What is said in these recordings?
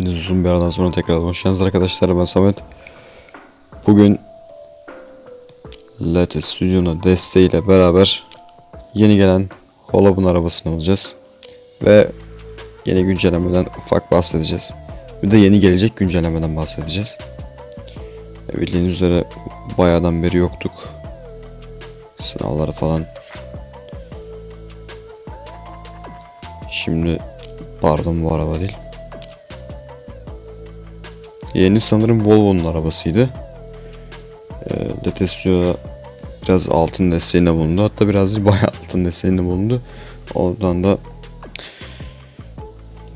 Hepiniz uzun bir aradan sonra tekrar hoş geldiniz arkadaşlar ben Samet. Bugün Lete Studio'nun desteğiyle beraber yeni gelen Holob'un arabasını alacağız. Ve yeni güncellemeden ufak bahsedeceğiz. Bir de yeni gelecek güncellemeden bahsedeceğiz. E, Bildiğiniz üzere bayağıdan beri yoktuk. Sınavları falan. Şimdi pardon bu araba değil. Yeni sanırım Volvo'nun arabasıydı. Ee, Detestio biraz altın desteğinde bulundu. Hatta biraz bayağı altın desteğinde bulundu. Oradan da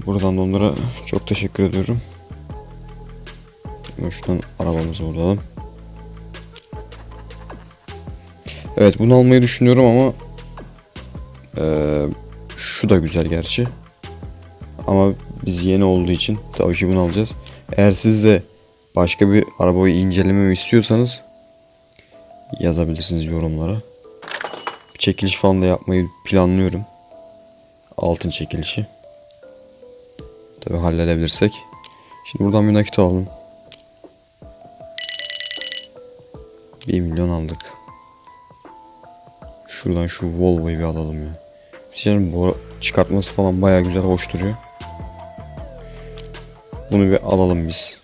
buradan da onlara çok teşekkür ediyorum. Şuradan arabamızı bulalım. Evet bunu almayı düşünüyorum ama eee, şu da güzel gerçi. Ama biz yeni olduğu için tabii ki bunu alacağız. Eğer siz de başka bir arabayı incelememi istiyorsanız yazabilirsiniz yorumlara. Bir çekiliş falan da yapmayı planlıyorum. Altın çekilişi. Tabii halledebilirsek. Şimdi buradan bir nakit alalım. 1 milyon aldık. Şuradan şu Volvo'yu bir alalım ya. Bir mi? bu çıkartması falan baya güzel hoş duruyor. Bunu bir alalım biz.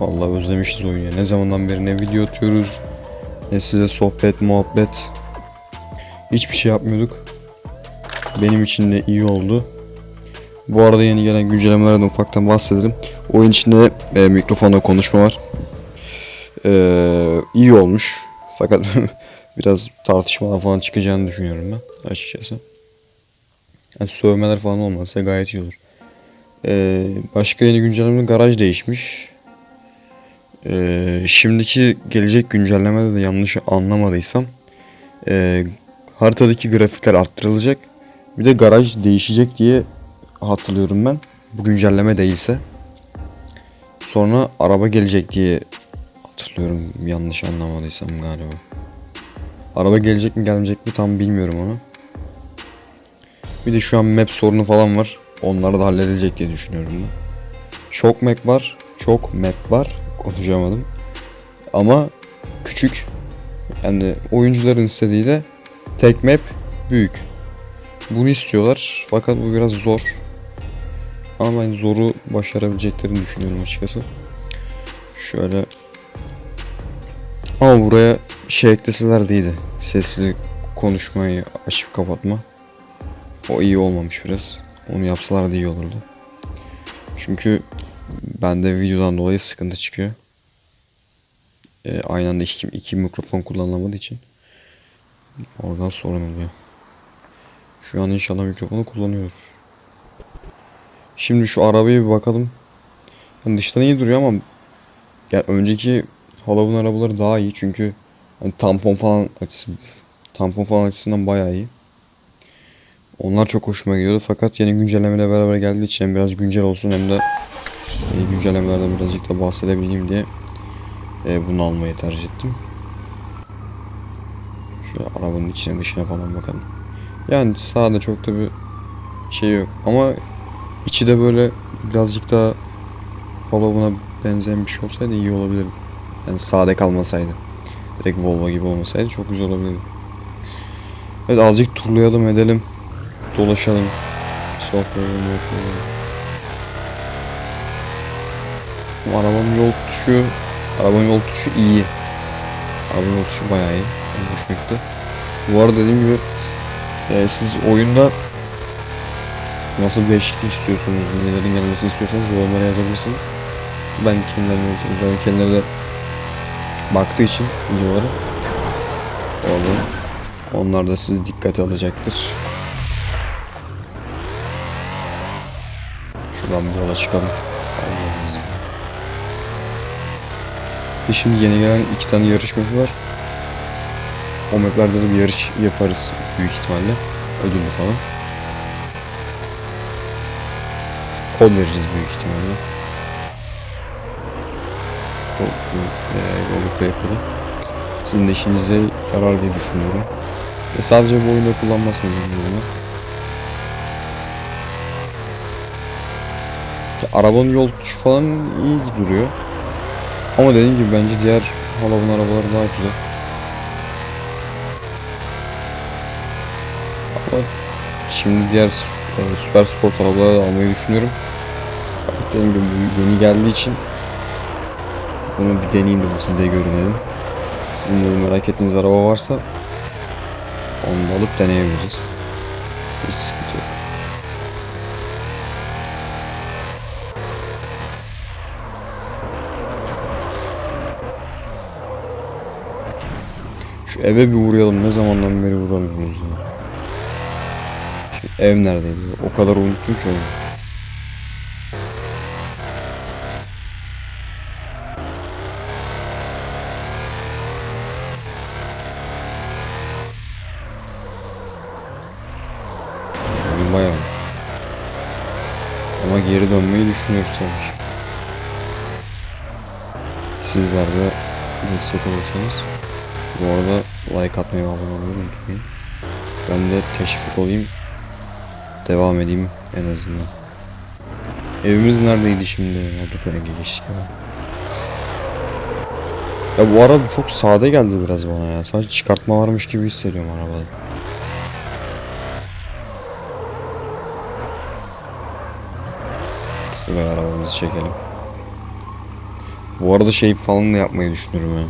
Vallahi özlemişiz oyunu. ya. Ne zamandan beri ne video atıyoruz. Ne size sohbet, muhabbet. Hiçbir şey yapmıyorduk. Benim için de iyi oldu. Bu arada yeni gelen güncellemelerden ufaktan bahsedelim. Oyun içinde e, mikrofonla konuşma var. Ee, iyi olmuş. Fakat biraz tartışmalar falan çıkacağını düşünüyorum ben açıkçası. Yani sövmeler falan olmazsa gayet iyi olur. Ee, başka yeni güncelleme garaj değişmiş. Ee, şimdiki gelecek güncellemede de yanlış anlamadıysam ee, haritadaki grafikler arttırılacak. Bir de garaj değişecek diye hatırlıyorum ben. Bu güncelleme değilse. Sonra araba gelecek diye hatırlıyorum yanlış anlamadıysam galiba. Araba gelecek mi gelmeyecek mi tam bilmiyorum onu. Bir de şu an map sorunu falan var. Onları da halledilecek diye düşünüyorum ben. Çok map var. Çok map var. Konuşamadım. Ama küçük. Yani oyuncuların istediği de tek map büyük. Bunu istiyorlar. Fakat bu biraz zor. Ama ben zoru başarabileceklerini düşünüyorum açıkçası. Şöyle ama buraya şey ekleseler değildi. Sesli konuşmayı açıp kapatma. O iyi olmamış biraz. Onu yapsalar da iyi olurdu. Çünkü bende videodan dolayı sıkıntı çıkıyor. Ee, aynı anda iki, iki mikrofon kullanılamadığı için oradan sorun oluyor. Şu an inşallah mikrofonu kullanıyoruz. Şimdi şu arabaya bir bakalım. Yani dıştan iyi duruyor ama yani önceki Hollow'un arabaları daha iyi çünkü hani tampon falan açısı tampon falan açısından bayağı iyi. Onlar çok hoşuma gidiyordu fakat yeni güncellemeyle beraber geldiği için hem biraz güncel olsun hem de yeni güncellemelerden birazcık da bahsedebileyim diye e, bunu almayı tercih ettim. Şöyle arabanın içine dışına falan bakalım. Yani sağda çok da bir şey yok ama içi de böyle birazcık daha Hollow'una benzeyen bir şey olsaydı iyi olabilirdi. Yani sade kalmasaydı. Direkt Volvo gibi olmasaydı çok güzel olabilirdi. Evet azıcık turlayalım edelim. Dolaşalım. Sohbet edelim. Bu arabanın yol tutuşu arabanın yol tutuşu iyi. Arabanın yol tutuşu bayağı iyi. Gitti. Bu arada dediğim gibi e, siz oyunda nasıl bir değişiklik istiyorsunuz, nelerin gelmesini istiyorsanız yorumlara yazabilirsiniz. Ben kendilerine, ben kendileri de baktığı için videoları oğlum onlar da sizi dikkate alacaktır. Şuradan bir yola çıkalım. Allah'ım izniyle. Ve Şimdi yeni gelen iki tane yarış map'i var. O maplerde de bir yarış yaparız büyük ihtimalle. Ödüllü falan. Kod veririz büyük ihtimalle. Google, e, Google Play kodu. Sizin de işinize yarar diye düşünüyorum. E sadece bu oyunda azından. Ya Arabanın yol tutuşu falan iyi duruyor. Ama dediğim gibi bence diğer Halloween arabaları daha güzel. Ama şimdi diğer e, süper sport arabaları da almayı düşünüyorum. Dediğim gibi yeni geldiği için bunu bir deneyeyim dedim siz de görün dedim. Sizin de merak ettiğiniz araba varsa onu da alıp deneyebiliriz. Hiç sıkıntı yok. Şu eve bir uğrayalım. Ne zamandan beri uğramıyoruz ya. Ev neredeydi? O kadar unuttum ki onu. Ama geri dönmeyi düşünüyoruz tabii ki. Sizler de destek olursanız bu arada like atmayı abone olmayı unutmayın. Ben de teşvik olayım. Devam edeyim en azından. Evimiz neredeydi şimdi? Ya dur ben geçtik ya. Ya bu araba çok sade geldi biraz bana ya. Sadece çıkartma varmış gibi hissediyorum arabada. Şuraya arabamızı çekelim. Bu arada şey falan da yapmayı düşünüyorum ya.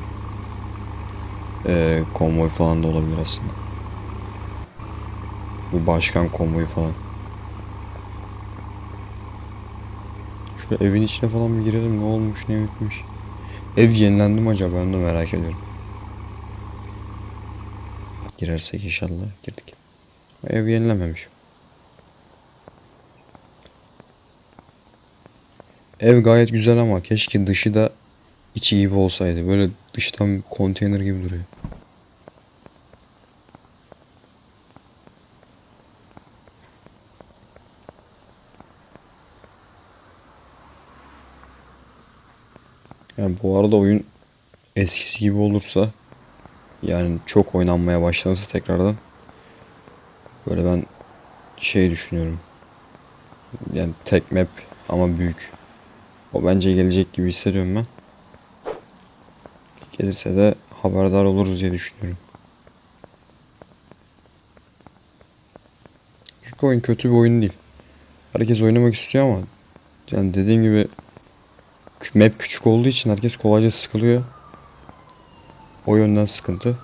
Ee, konvoy falan da olabilir aslında. Bu başkan konvoyu falan. Şu evin içine falan bir girelim ne olmuş ne bitmiş. Ev yenilendi mi acaba ben de merak ediyorum. Girersek inşallah girdik. Ev yenilememiş. Ev gayet güzel ama keşke dışı da içi gibi olsaydı. Böyle dıştan konteyner gibi duruyor. Yani bu arada oyun eskisi gibi olursa yani çok oynanmaya başlanırsa tekrardan böyle ben şey düşünüyorum. Yani tek map ama büyük. O bence gelecek gibi hissediyorum ben. Gelirse de haberdar oluruz diye düşünüyorum. Çünkü oyun kötü bir oyun değil. Herkes oynamak istiyor ama yani dediğim gibi map küçük olduğu için herkes kolayca sıkılıyor. O yönden sıkıntı.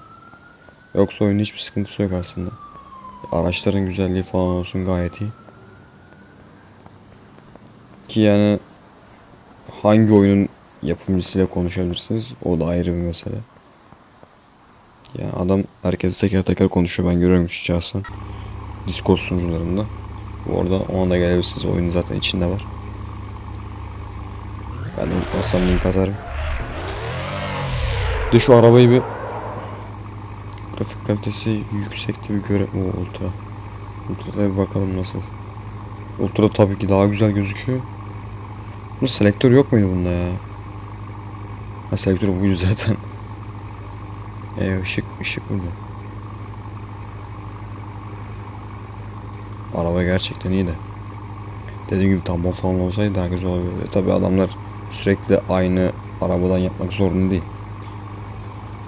Yoksa oyunda hiçbir sıkıntısı yok aslında. Araçların güzelliği falan olsun gayet iyi. Ki yani hangi oyunun yapımcısıyla konuşabilirsiniz. O da ayrı bir mesele. Ya adam herkesi teker teker konuşuyor. Ben görüyorum şahsen. Discord sunucularında. Bu arada ona da gelebilirsiniz. Oyunun zaten içinde var. Ben unutmazsam link atarım. De şu arabayı bir grafik kalitesi yüksekte bir göre o ultra. Ultra'da bir bakalım nasıl. Ultra tabii ki daha güzel gözüküyor. Bu selektör yok muydu bunda ya? Ha selektör buydu zaten. E ışık ışık burada. Araba gerçekten iyi de. Dediğim gibi tampon falan olsaydı daha güzel olabilirdi. Tabi adamlar sürekli aynı arabadan yapmak zorunda değil.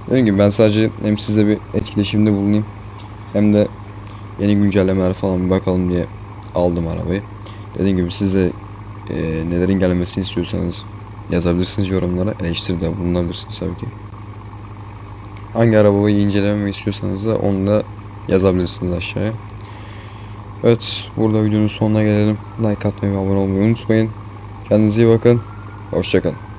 Dediğim gibi ben sadece hem size bir etkileşimde bulunayım hem de yeni güncellemeler falan bir bakalım diye aldım arabayı. Dediğim gibi siz de e, nelerin gelmesini istiyorsanız yazabilirsiniz yorumlara. Eleştiride bulunabilirsiniz tabii ki. Hangi arabayı incelememi istiyorsanız da onu da yazabilirsiniz aşağıya. Evet burada videonun sonuna gelelim. Like atmayı ve abone olmayı unutmayın. Kendinize iyi bakın. Hoşçakalın.